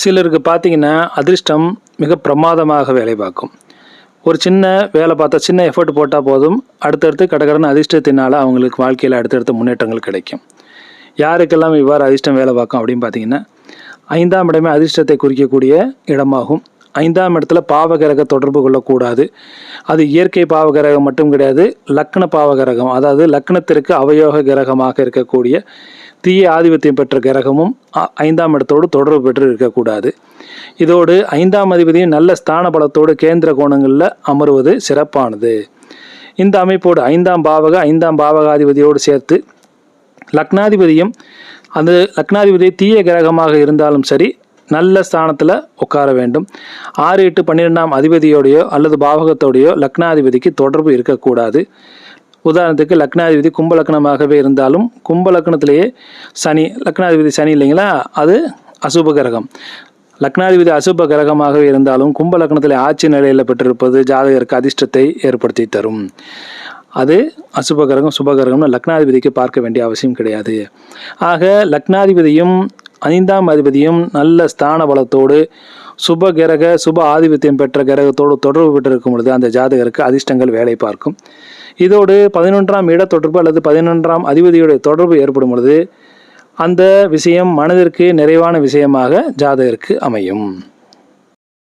சிலருக்கு பார்த்தீங்கன்னா அதிர்ஷ்டம் மிக பிரமாதமாக வேலை பார்க்கும். ஒரு சின்ன வேலை பார்த்தா சின்ன எஃபர்ட் போட்டால் போதும். அடுத்தடுத்து கடகடன அதிர்ஷ்டத்தினால அவங்களுக்கு வாழ்க்கையில் அடுத்தடுத்த முன்னேற்றங்கள் கிடைக்கும். யாருக்கெல்லாம் இவ்வாறு அதிர்ஷ்டம் வேலை பார்க்கும் அப்படின்னு பார்த்தீங்கன்னா ஐந்தாம் இடமே அதிர்ஷ்டத்தை குறிக்கக்கூடிய இடமாகும். ஐந்தாம் இடத்துல பாவகிரக தொடர்பு கொள்ளக்கூடாது. அது இயற்கை பாவகிரகம் மட்டும் கிடையாது லக்ன பாவகிரகம் அதாவது லக்னத்திற்கு அவயோக கிரகமாக இருக்கக்கூடிய தீய ஆதிபத்தியம் பெற்ற கிரகமும் ஐந்தாம் இடத்தோடு தொடர்பு பெற்று இருக்கக்கூடாது. இதோடு ஐந்தாம் அதிபதியும் நல்ல ஸ்தான பலத்தோடு கேந்திர கோணங்களில் அமருவது சிறப்பானது. இந்த அமைப்போடு ஐந்தாம் பாவக ஐந்தாம் பாவகாதிபதியோடு சேர்த்து லக்னாதிபதியும் அந்த லக்னாதிபதி தீய கிரகமாக இருந்தாலும் சரி நல்ல ஸ்தானத்தில் உட்கார வேண்டும். ஆறு எட்டு பன்னிரெண்டாம் அதிபதியோடையோ அல்லது பாவகத்தோடையோ லக்னாதிபதிக்கு தொடர்பு இருக்கக்கூடாது. உதாரணத்துக்கு லக்னாதிபதி கும்ப லக்னமாகவே இருந்தாலும் கும்ப லக்னத்திலேயே சனி லக்னாதிபதி சனி இல்லைங்களா? அது அசுப கிரகம். லக்னாதிபதி அசுப கிரகமாகவே இருந்தாலும் கும்ப லக்னத்தில் ஆட்சி நிலையில் பெற்றிருப்பது ஜாதகருக்கு அதிர்ஷ்டத்தை ஏற்படுத்தி தரும். அது அசுப கிரகம் சுபகிரகம்னு லக்னாதிபதிக்கு பார்க்க வேண்டிய அவசியம் கிடையாது. ஆக லக்னாதிபதியும் ஐந்தாம் அதிபதியும் நல்ல ஸ்தான பலத்தோடு சுப கிரக சுப ஆதிபத்தியம் பெற்ற கிரகத்தோடு தொடர்பு பெற்றிருக்கும் பொழுது அந்த ஜாதகருக்கு அதிர்ஷ்டங்கள் வேலை பார்க்கும். இதோடு பதினொன்றாம் இட தொடர்பு அல்லது பதினொன்றாம் அதிபதியுடைய தொடர்பு ஏற்படும் பொழுது அந்த விஷயம் மனதிற்கு நிறைவான விஷயமாக ஜாதகருக்கு அமையும்.